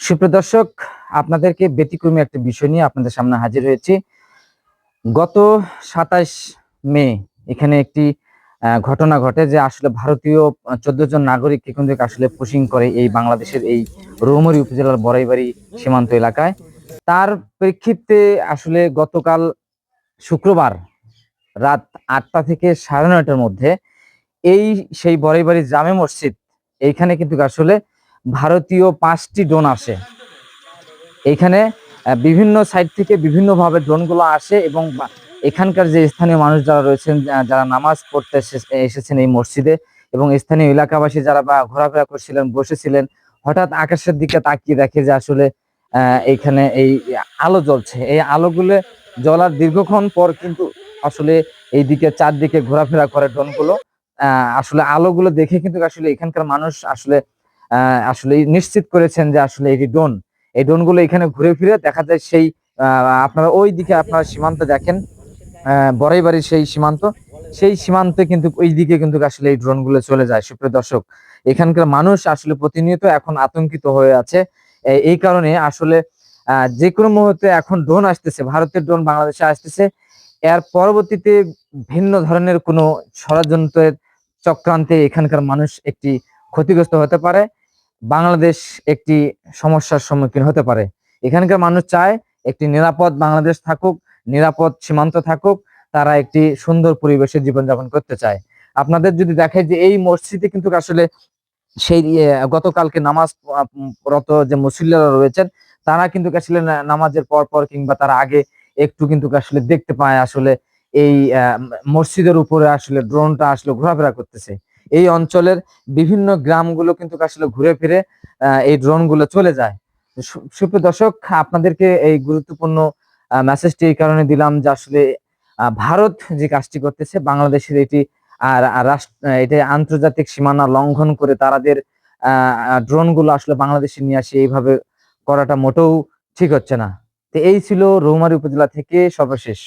সুপ্রিয় দর্শক, আপনাদেরকে ব্যতিক্রমী একটা বিষয় নিয়ে আপনাদের সামনে হাজির হয়েছি। গত সাতাশ মে এখানে একটি ঘটনা ঘটে যে আসলে ভারতীয় চোদ্দ জন নাগরিককে কিন্তু আসলে পুশিং করে এই বাংলাদেশের এই রৌমরি উপজেলার বড়াইবাড়ি সীমান্ত এলাকায়। তার প্রেক্ষিতে আসলে গতকাল শুক্রবার রাত আটটা থেকে সাড়ে নয়টার মধ্যে এই সেই বড়াইবাড়ি জামে মসজিদ, এইখানে কিন্তু আসলে ভারতীয় পাঁচটি ড্রোন আসে। এখানে বিভিন্ন সাইড থেকে বিভিন্নভাবে ড্রোনগুলো আসে এবং এখানকার যে স্থানীয় মানুষ যারা রয়েছেন যারা নামাজ পড়তে এসেছেন এই মসজিদে এবং স্থানীয় এলাকাবাসী যারা বা ঘোরাফেরা করছিলেন বসেছিলেন হঠাৎ আকাশের দিকে তাকিয়ে দেখে যে আসলে আহ, এইখানে এই আলো জ্বলছে। এই আলোগুলো জ্বলার দীর্ঘক্ষণ পর কিন্তু আসলে এইদিকে চারদিকে ঘোরাফেরা করে ড্রোনগুলো। আসলে আলোগুলো দেখে কিন্তু আসলে এখানকার মানুষ আসলে আসলে নিশ্চিত করেছেন যে আসলে এটি ড্রোন। এই ড্রোনগুলো এখানে ঘুরে ফিরে দেখা যায় সেই আপনারা ওই দিকে আপনারা সীমান্ত দেখেন আহ, বড়াইবাড়ির সেই সীমান্ত। সেই সীমান্তে কিন্তু ওই দিকে কিন্তু আসলে এই ড্রোনগুলো চলে যায়। সুপ্রিয় দর্শক এখানকার মানুষ আসলে প্রতিনিয়ত এখন আতঙ্কিত হয়ে আছে। এই কারণে আসলে যে কোনো মুহূর্তে এখন ড্রোন আসতেছে ভারতের ড্রোন বাংলাদেশে আসতেছে। এর পরবর্তীতে ভিন্ন ধরনের কোনো ষড়যন্ত্রের চক্রান্তে এখানকার মানুষ একটি ক্ষতিগ্রস্ত হতে পারে। বাংলাদেশ একটি সমস্যার সম্মুখীন হতে পারে। এখানকার মানুষ চায় একটি নিরাপদ বাংলাদেশ থাকুক, নিরাপদ সীমান্ত থাকুক, তারা একটি সুন্দর পরিবেশে জীবনযাপন করতে চায়। আপনাদের যদি দেখে যে এই মসজিদে কিন্তু আসলে সেই গতকালকে নামাজ রত যে মুসল্লিরা রয়েছেন, তারা কিন্তু আসলে নামাজের পর পর কিংবা তার আগে একটু কিন্তু আসলে দেখতে পায় আসলে এই মসজিদের উপরে আসলে ড্রোনটা আসলে ঘোরাফেরা করতেছে। এই অঞ্চলের বিভিন্ন গ্রামগুলো কিন্তু আসলে ঘুরে ফিরে এই ড্রোনগুলো চলে যায়। সুপ্রিয় দর্শক, আপনাদেরকে এই গুরুত্বপূর্ণ মেসেজটি এই কারণে দিলাম যে আসলে ভারত যে কাজটি করতেছে, বাংলাদেশের এটি আর রাষ্ট্র এটা আন্তর্জাতিক সীমানা লঙ্ঘন করে তাদের ড্রোনগুলো আসলে বাংলাদেশে নিয়ে আসে, এইভাবে করাটা মোটেও ঠিক হচ্ছে না। তো এই ছিল রৌমারী উপজেলা থেকে সর্বশেষ।